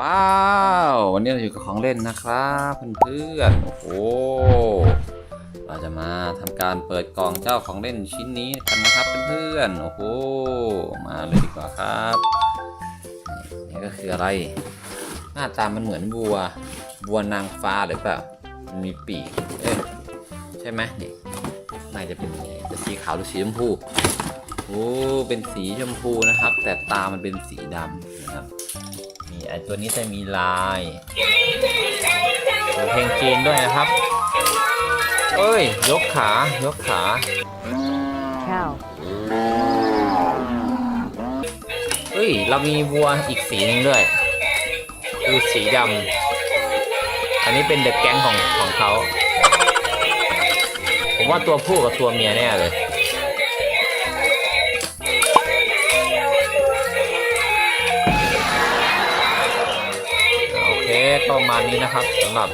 ว้าววันนี้เราอยู่กับของเล่นนะครับเพื่อนๆโอ้โหเราจะมาทำการเปิดกล่องเจ้าของเล่นชิ้นนี้กันนะครับเพื่อนๆโอ้โหมาเลยดีกว่าครับนี่ก็คืออะไร หน้าตามันเหมือนวัววัวนางฟ้าหรือเปล่ามันมีปีกเอ๊ะใช่ไหมนี่น่าจะเป็นจะสีขาวหรือสีชมพู โอ้เป็นสีชมพูนะครับ แต่ตามันเป็นสีดำนะครับนี่ไอตัวนี้จะมีลายมีเพลงจีนด้วยนะครับ เอ้ย ยกขายกขา cow, เอ้ย เรามีวัวอีกสีหนึงด้วยคือสีดำอันนี้เป็นเดอะแก๊งของของเขา ผมว่าตัวผู้กับตัวเมียแน่เลย ประมาณนี้นะครับสำหรับ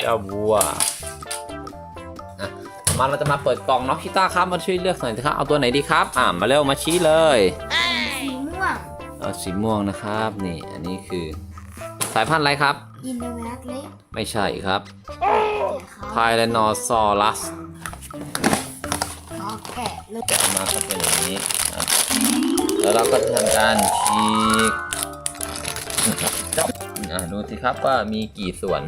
เจ้าวัวอะต่อมาเราจะมาเปิดกล่องเนาะพี่ต้าครับมาช่วยเลือกหน่อยสิครับเอาตัวไหนดีครับ อ่ามาเร็วมาชี้เลยสีม่วงเอาสีม่วงนะครับนี่อันนี้คือสายพันธุ์อะไรครับยินดีแม็กเล็กไม่ใช่ครับเดี๋ยวเขาไทแรนอซอรัสเขาแกะเลยแกะออกมาก็เป็นอย่างนี้ครับแล้วเราก็ทำการฉีกจับ อ่าดูสิครับว่ามีกี่ส่วน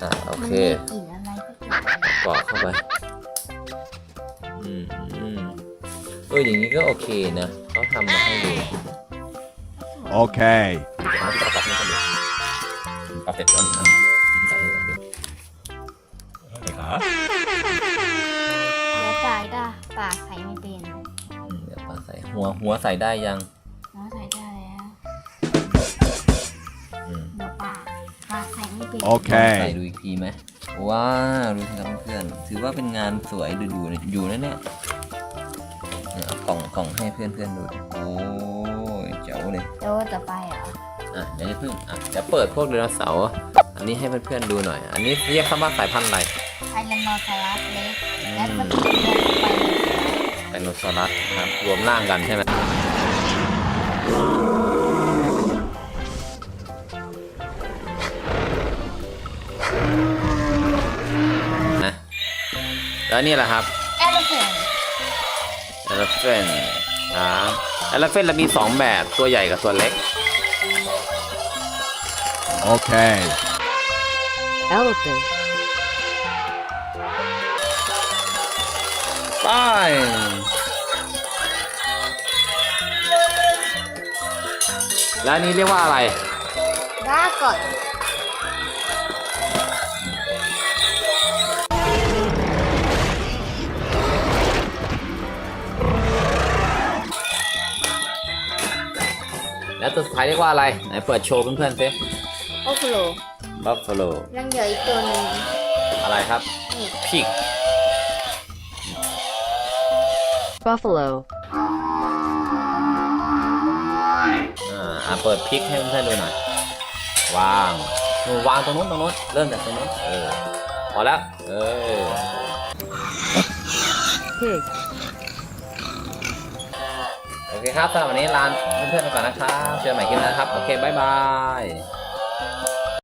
อ่าโอเคมันมีกลิ่นอะไรก็เกิดกรอกเข้าไป อืมอืมเอออย่างนี้ก็โอเคนะเขาทำมาให้ดู Okay. เอาที่กรอบนี่ก็ดูกรอบเสร็จแล้วนะใส่ให้ดูไปครับเดี๋ยวปากได้ปากใส่ไม่เป็นอืมเดี๋ยวปาใส่หัวหัวใส่ได้ยังากใส่ไม่เป็นลองใส่ Okay. ดูอีกทีไหมว้าวดูสิครับเพื่อนๆถือว่าเป็นงานสวยดูดูอยู่นะเนี่ยเนี่ยเอากล่องกล่องให้เพื่อนเพื่อนๆดูดิโอ้ยเจ๋วเลยเดี๋ยวต่อไปเหรออะเดี๋ยวจะเพิ่งอะเดี๋ยวเปิดพวกไดโนเสาร์อันนี้ให้เพื่อนๆดูหน่อย อันนี้เรียกคำว่าสายพันธุ์อะไรไทแรนโนซอรัสเล็กอืและมมันเป็นเรื่องไปไดโนเสาร์นะครับรวมร่างกันใช่ไหม แล้วนี่แหละครับแอลเฟน elephant ครับ elephant เรามีสองแบบตัวใหญ่กับตัวเล็ก Okay. elephant ไปแล้วอันนี้เรียกว่าอะไรด้ แล้วตัวสุดท้ายเรียกว่าอะไร ไหนเปิดโชว์เพื่อนๆสิโอฟโล buffalo ยังเหลืออีกตัวหนึงอะไรครับนี่ pig buffalo อ่าอะเปิดพริกให้เพื่อนๆดูหน่อยวางหนูวางตรงนู้นตรงนู้นเริ่มจากตรงนู้นเออพอแล้วเออ pig โอ เคครับสำหรับวันนี้ลาเพื่อนๆไปก่อนนะครับเจอกันใหม่คลิปหน้านะครับ โอเค บ๊ายบาย